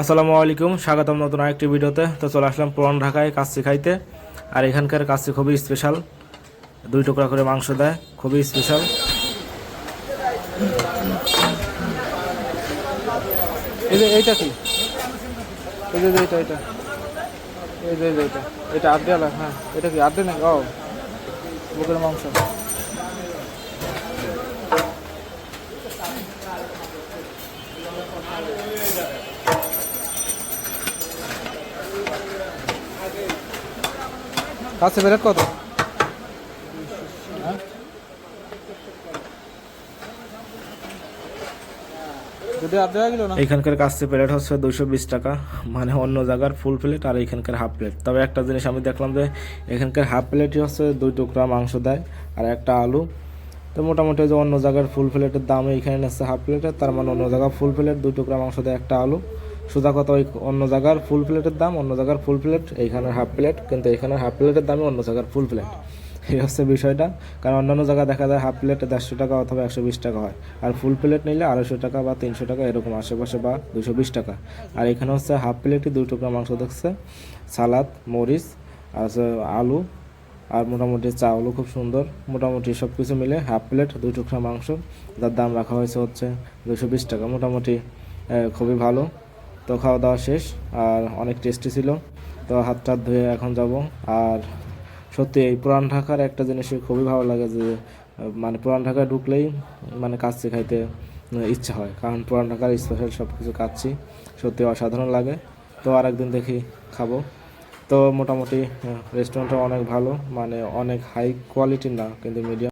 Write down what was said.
আসসালামু আলাইকুম, স্বাগতম নতুন আরেকটি ভিডিওতে। তো চলে আসলাম পুরান ঢাকায় কাচ্চি খাইতে। আর এখানকার কাচ্চি খুবই স্পেশাল দুই টুকরা করে মাংস দেয়, খুবই স্পেশাল এই এইটা কি? এইটা এটা এটা হ্যাঁ। এটা কি ও। মাংস। কাছে বেলেট কত? এখানকার কাছে প্লেট হচ্ছে দুশো বিশ টাকা মানে অন্য জায়গার ফুল প্লেট আর এখানকার হাফ প্লেট। তবে একটা জিনিস আমি দেখলাম যে এখানকার হাফ প্লেটই হচ্ছে দুই টুকরা মাংস দেয় আর একটা আলু। তো মোটামুটি যে অন্য জায়গার ফুল প্লেটের দাম এইখানে নিচ্ছে হাফ প্লেটের তার মানে অন্য জায়গার ফুল প্লেট দুই টুকরা মাংস দেয় একটা আলু। সোজা কথা ওই অন্য জায়গার ফুল প্লেটের দাম, অন্য জায়গার ফুল প্লেট এইখানের হাফ প্লেট কিন্তু এখানের হাফ প্লেটের দামই অন্য জায়গার ফুল প্লেট এই হচ্ছে বিষয়টা। কারণ অন্যান্য জায়গায় দেখা যায় হাফ প্লেট দেড়শো টাকা অথবা একশো বিশ টাকা হয়। আর ফুল প্লেট নিলে আড়াইশো টাকা বা তিনশো টাকা এরকম আশেপাশে বা দুশো বিশ টাকা। আর এখানে হচ্ছে হাফ প্লেটই দুই টুকরা মাংস দেখছে। সালাদ, মরিচ, আর আলু, আর মোটামুটি চাউলও খুব সুন্দর। মোটামুটি সব কিছু মিলে হাফ প্লেট দুই টুকরা মাংস, যার দাম রাখা হয়েছে হচ্ছে দুশো বিশ টাকা। মোটামুটি খুবই ভালো। তো খাওয়া দাওয়া শেষ, আর অনেক টেস্টি ছিল। তো হাত টাত ধুয়ে এখন যাব। আর সত্যি এই পুরান ঢাকার একটা জিনিসই খুবই ভালো লাগে যে মানে পুরান ঢাকায় ঢুকলেই মানে কাচ্চি খাইতে ইচ্ছা হয়। কারণ পুরান ঢাকার স্পেশাল সব কিছু কাচ্ছি সত্যি অসাধারণ লাগে। তো আর একদিন দেখি খাব। তো মোটামুটি রেস্টুরেন্টটা অনেক ভালো মানে অনেক হাই কোয়ালিটির না, কিন্তু মিডিয়াম